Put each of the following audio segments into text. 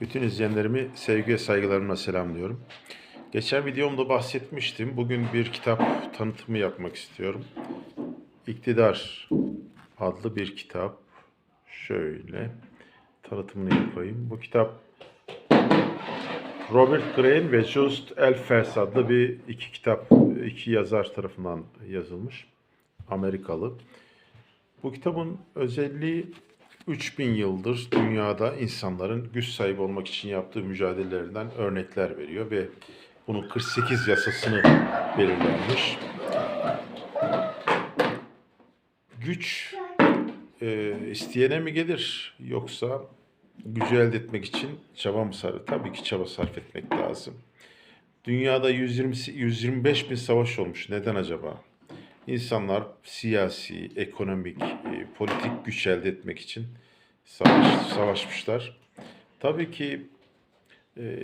Bütün izleyenlerimi sevgi ve saygılarımla selamlıyorum. Geçen videomda bahsetmiştim. Bugün bir kitap tanıtımı yapmak istiyorum. İktidar adlı bir kitap. Şöyle tanıtımını yapayım. Bu kitap Robert Greene ve Just Elfers adlı bir iki kitap, iki yazar tarafından yazılmış. Amerikalı. Bu kitabın özelliği 3000 yıldır dünyada insanların güç sahibi olmak için yaptığı mücadelelerinden örnekler veriyor ve bunun 48 yasasını belirlenmiş. Güç e, isteyene mi gelir yoksa gücü elde etmek için çaba mı sarf? Tabii ki çaba sarf etmek lazım. Dünyada 120, 125 bin savaş olmuş. Neden acaba? İnsanlar siyasi, ekonomik, e, politik güç elde etmek için savaş, savaşmışlar. Tabii ki e,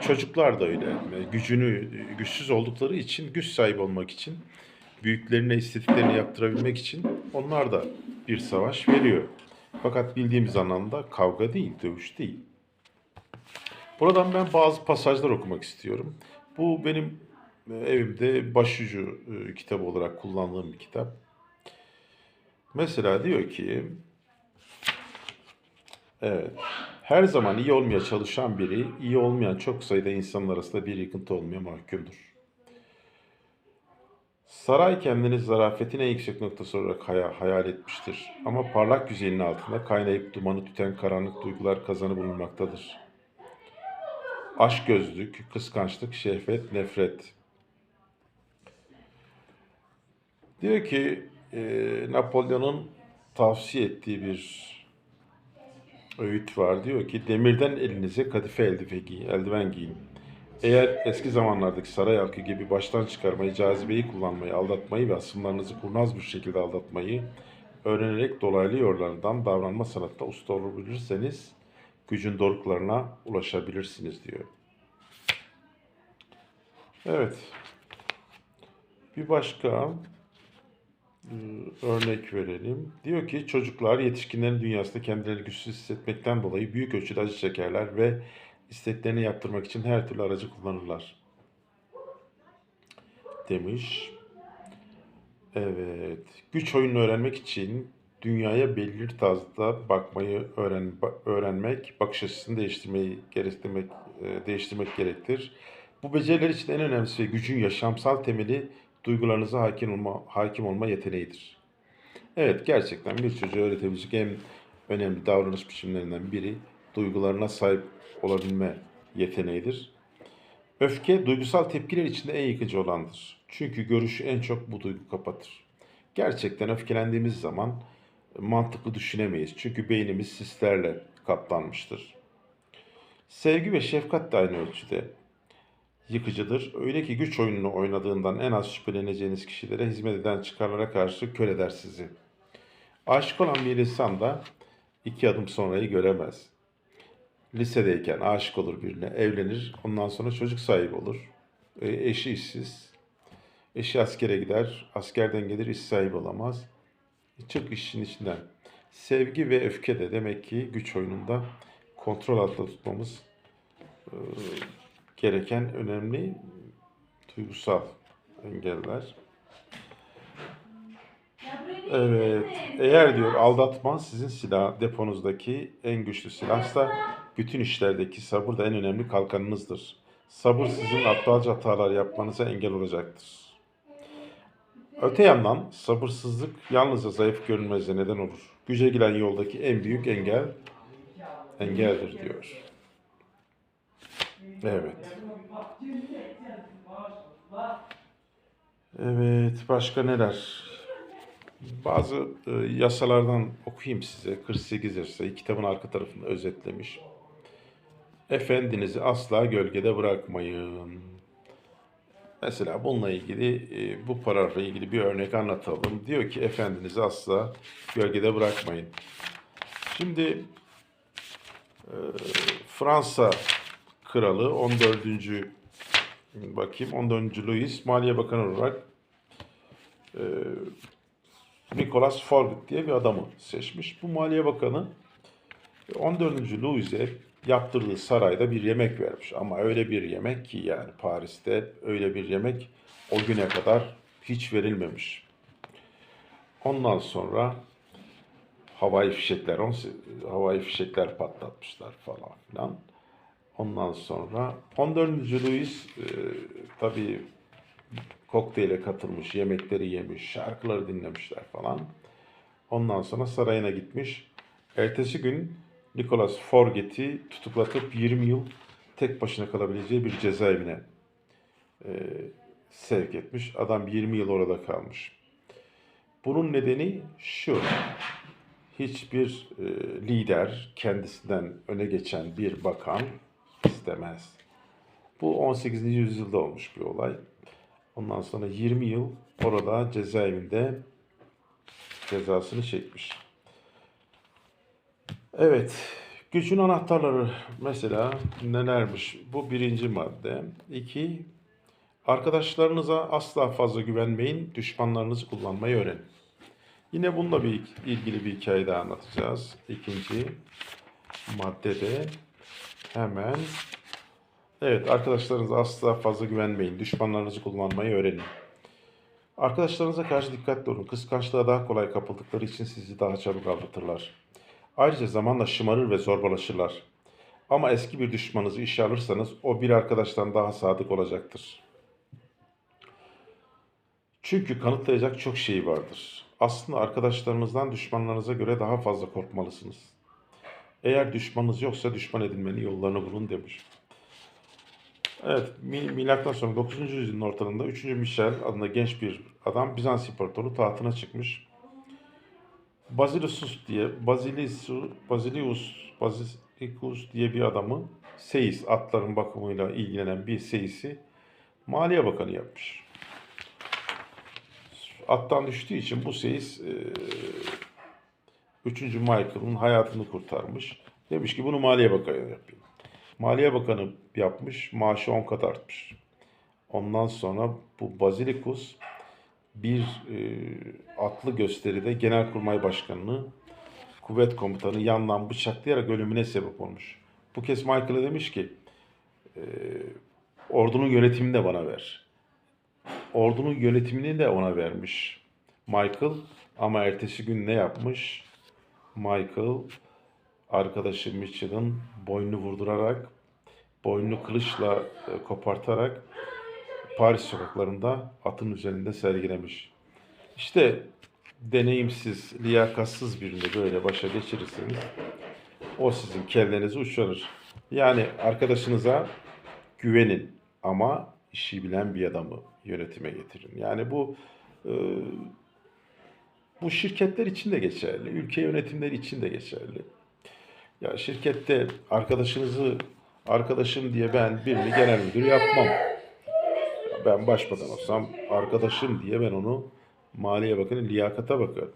çocuklar da öyle. Yani gücünü güçsüz oldukları için, güç sahibi olmak için, büyüklerine istediklerini yaptırabilmek için onlar da bir savaş veriyor. Fakat bildiğimiz anlamda kavga değil, dövüş değil. Buradan ben bazı pasajlar okumak istiyorum. Bu benim e, evimde başucu e, kitabı olarak kullandığım bir kitap. Mesela diyor ki, evet, her zaman iyi olmaya çalışan biri, iyi olmayan çok sayıda insanın arasında bir yıkıntı olmaya mahkumdur. Saray kendini zarafetin en yüksek noktası olarak haya- hayal etmiştir. Ama parlak yüzeyinin altında kaynayıp dumanı tüten karanlık duygular kazanı bulunmaktadır. Aşk gözlük, kıskançlık, şehvet, nefret. Diyor ki e, Napolyon'un tavsiye ettiği bir öğüt var. Diyor ki demirden elinize kadife eldive giyin, eldiven giyin. Eğer eski zamanlardaki saray halkı gibi baştan çıkarmayı, cazibeyi kullanmayı, aldatmayı ve asımlarınızı kurnaz bir şekilde aldatmayı öğrenerek dolaylı yollardan davranma sanatında usta olabilirseniz gücün doruklarına ulaşabilirsiniz diyor. Evet. Bir başka örnek verelim. Diyor ki çocuklar yetişkinlerin dünyasında kendilerini güçsüz hissetmekten dolayı büyük ölçüde acı çekerler ve isteklerini yaptırmak için her türlü aracı kullanırlar. Demiş. Evet. Güç oyununu öğrenmek için dünyaya belli bir tarzda bakmayı öğren, öğrenmek, bakış açısını değiştirmeyi gerektirmek, e, değiştirmek gerektir. Bu beceriler için en önemlisi ve gücün yaşamsal temeli duygularınıza hakim olma, hakim olma yeteneğidir. Evet, gerçekten bir çocuğa öğretebilecek en önemli davranış biçimlerinden biri duygularına sahip olabilme yeteneğidir. Öfke duygusal tepkiler içinde en yıkıcı olandır. Çünkü görüşü en çok bu duygu kapatır. Gerçekten öfkelendiğimiz zaman mantıklı düşünemeyiz. Çünkü beynimiz sislerle kaplanmıştır. Sevgi ve şefkat de aynı ölçüde yıkıcıdır. Öyle ki güç oyununu oynadığından en az şüpheleneceğiniz kişilere hizmet eden çıkarlara karşı kör eder sizi. Aşık olan bir insan da iki adım sonrayı göremez. Lisedeyken aşık olur birine, evlenir, ondan sonra çocuk sahibi olur. E, eşi işsiz. Eşi askere gider, askerden gelir iş sahibi olamaz. E, çık işin içinden. Sevgi ve öfke de demek ki güç oyununda kontrol altında tutmamız e, gereken önemli duygusal engeller. Evet, eğer diyor aldatma sizin silah deponuzdaki en güçlü silahsa bütün işlerdeki sabır da en önemli kalkanınızdır. Sabır sizin aptalca hatalar yapmanıza engel olacaktır. Öte yandan sabırsızlık yalnızca zayıf görünmenize neden olur. Güce giden yoldaki en büyük engel engeldir diyor. Evet. Evet, başka neler? Bazı e, yasalardan okuyayım size. 48 yasayı kitabın arka tarafında özetlemiş. Efendinizi asla gölgede bırakmayın. Mesela bununla ilgili e, bu paragrafla ilgili bir örnek anlatalım. Diyor ki efendinizi asla gölgede bırakmayın. Şimdi e, Fransa kralı 14. bakayım 14. Louis Maliye Bakanı olarak e, Nicolas Forget diye bir adamı seçmiş. Bu Maliye Bakanı 14. Louis'e yaptırdığı sarayda bir yemek vermiş. Ama öyle bir yemek ki yani Paris'te öyle bir yemek o güne kadar hiç verilmemiş. Ondan sonra havai fişekler, havai fişekler patlatmışlar falan filan. Ondan sonra 14. Louis e, tabii kokteyle katılmış, yemekleri yemiş, şarkıları dinlemişler falan. Ondan sonra sarayına gitmiş. Ertesi gün Nicholas Forget'i tutuklatıp 20 yıl tek başına kalabileceği bir cezaevine e, sevk etmiş. Adam 20 yıl orada kalmış. Bunun nedeni şu. Hiçbir e, lider kendisinden öne geçen bir bakan istemez. Bu 18. yüzyılda olmuş bir olay. Ondan sonra 20 yıl orada cezaevinde cezasını çekmiş. Evet, gücün anahtarları mesela nelermiş? Bu birinci madde. İki, arkadaşlarınıza asla fazla güvenmeyin, düşmanlarınızı kullanmayı öğrenin. Yine bununla bir ilgili bir hikaye daha anlatacağız. İkinci maddede hemen evet arkadaşlarınıza asla fazla güvenmeyin, düşmanlarınızı kullanmayı öğrenin. Arkadaşlarınıza karşı dikkatli olun. Kıskançlığa daha kolay kapıldıkları için sizi daha çabuk aldatırlar. Ayrıca zamanla şımarır ve zorbalaşırlar. Ama eski bir düşmanınızı işe alırsanız o bir arkadaştan daha sadık olacaktır. Çünkü kanıtlayacak çok şey vardır. Aslında arkadaşlarınızdan düşmanlarınıza göre daha fazla korkmalısınız. Eğer düşmanınız yoksa düşman edinmenin yollarını bulun demiş. Evet, mi- milattan sonra 9. yüzyılın ortalarında 3. Michel adında genç bir adam Bizans İmparatoru tahtına çıkmış. Basilius diye Basilius Basilius Basilicus diye bir adamı Seyis atların bakımıyla ilgilenen bir Seyis'i Maliye Bakanı yapmış. Attan düştüğü için bu Seyis e, 3. Michael'ın hayatını kurtarmış. Demiş ki bunu Maliye Bakanı yapayım. Maliye Bakanı yapmış, maaşı 10 kat artmış. Ondan sonra bu Basilicus bir e, atlı gösteride Genelkurmay Başkanı'nı kuvvet komutanı yandan bıçaklayarak ölümüne sebep olmuş. Bu kez Michael'a demiş ki e, ordunun yönetimini de bana ver. Ordunun yönetimini de ona vermiş Michael ama ertesi gün ne yapmış? Michael arkadaşı Mitchell'ın boynunu vurdurarak, boynunu kılıçla e, kopartarak Paris sokaklarında atın üzerinde sergilemiş. İşte deneyimsiz, liyakatsız birini böyle başa geçirirseniz o sizin kellenizi uçurur. Yani arkadaşınıza güvenin ama işi bilen bir adamı yönetime getirin. Yani bu e, bu şirketler için de geçerli, ülke yönetimleri için de geçerli. Ya şirkette arkadaşınızı arkadaşım diye ben birini genel müdür yapmam. Ben başbakan olsam arkadaşım diye ben onu Maliye Bakanı liyakata bakarım.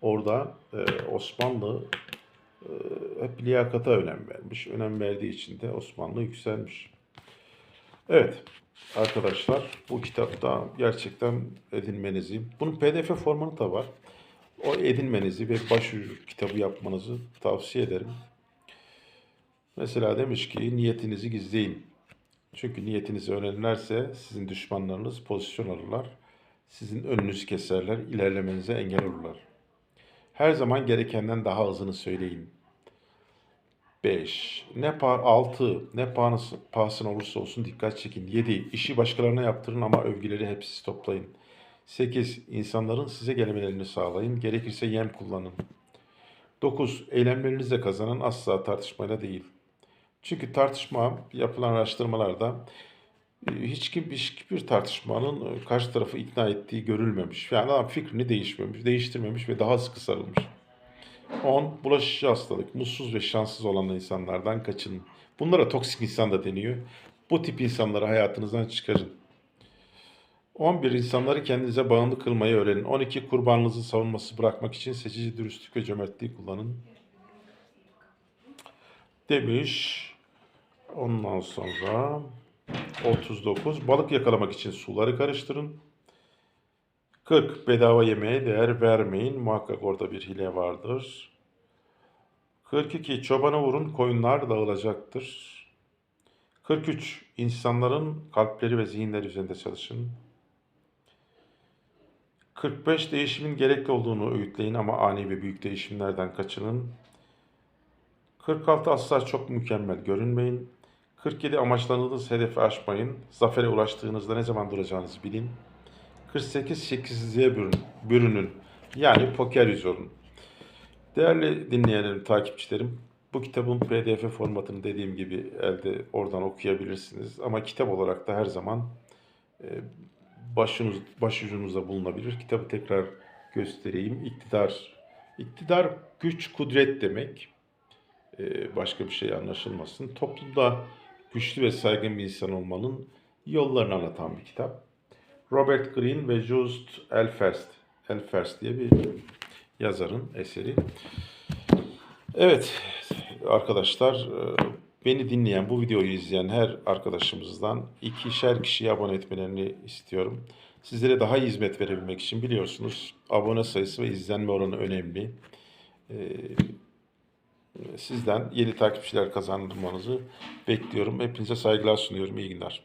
Orada e, Osmanlı e, hep liyakata önem vermiş. Önem verdiği için de Osmanlı yükselmiş. Evet arkadaşlar bu kitapta gerçekten edinmenizi, bunun pdf formatı da var. O edinmenizi ve başucu kitabı yapmanızı tavsiye ederim. Mesela demiş ki niyetinizi gizleyin. Çünkü niyetinizi öğrenirlerse sizin düşmanlarınız pozisyon alırlar. Sizin önünüzü keserler, ilerlemenize engel olurlar. Her zaman gerekenden daha azını söyleyin. 5. Ne par 6. Ne pahası, pahasına olursa olsun dikkat çekin. 7. İşi başkalarına yaptırın ama övgüleri hep toplayın. 8. İnsanların size gelmelerini sağlayın. Gerekirse yem kullanın. 9. Eylemlerinizle kazanan asla tartışmayla değil. Çünkü tartışma yapılan araştırmalarda e, hiç kim hiçbir tartışmanın e, karşı tarafı ikna ettiği görülmemiş. Yani adam fikrini değişmemiş, değiştirmemiş ve daha sıkı sarılmış. 10. Bulaşıcı hastalık. Mutsuz ve şanssız olan insanlardan kaçının. Bunlara toksik insan da deniyor. Bu tip insanları hayatınızdan çıkarın. 11. İnsanları kendinize bağımlı kılmayı öğrenin. 12. Kurbanınızı savunması bırakmak için seçici dürüstlük ve cömertliği kullanın. Demiş. Ondan sonra 39. Balık yakalamak için suları karıştırın. 40. Bedava yemeğe değer vermeyin. Muhakkak orada bir hile vardır. 42. Çobana vurun koyunlar dağılacaktır. 43. İnsanların kalpleri ve zihinleri üzerinde çalışın. 45. Değişimin gerekli olduğunu öğütleyin ama ani ve büyük değişimlerden kaçının. 46. Asla çok mükemmel görünmeyin. 47. Amaçladığınız hedefi aşmayın. Zafere ulaştığınızda ne zaman duracağınızı bilin. 48. Şekilsizliğe bürün, bürünün. Yani poker yüzü olun. Değerli dinleyenlerim, takipçilerim, bu kitabın PDF formatını dediğim gibi elde oradan okuyabilirsiniz. Ama kitap olarak da her zaman e, başınız, başucunuzda bulunabilir. Kitabı tekrar göstereyim. İktidar, iktidar güç, kudret demek. E, başka bir şey anlaşılmasın. Toplumda güçlü ve saygın bir insan olmanın yollarını anlatan bir kitap. Robert Greene ve Just Elfest, Elfers diye bir yazarın eseri. Evet arkadaşlar e, beni dinleyen bu videoyu izleyen her arkadaşımızdan ikişer kişiye abone etmelerini istiyorum. Sizlere daha iyi hizmet verebilmek için biliyorsunuz abone sayısı ve izlenme oranı önemli. E, Sizden yeni takipçiler kazandırmanızı bekliyorum. Hepinize saygılar sunuyorum. İyi günler.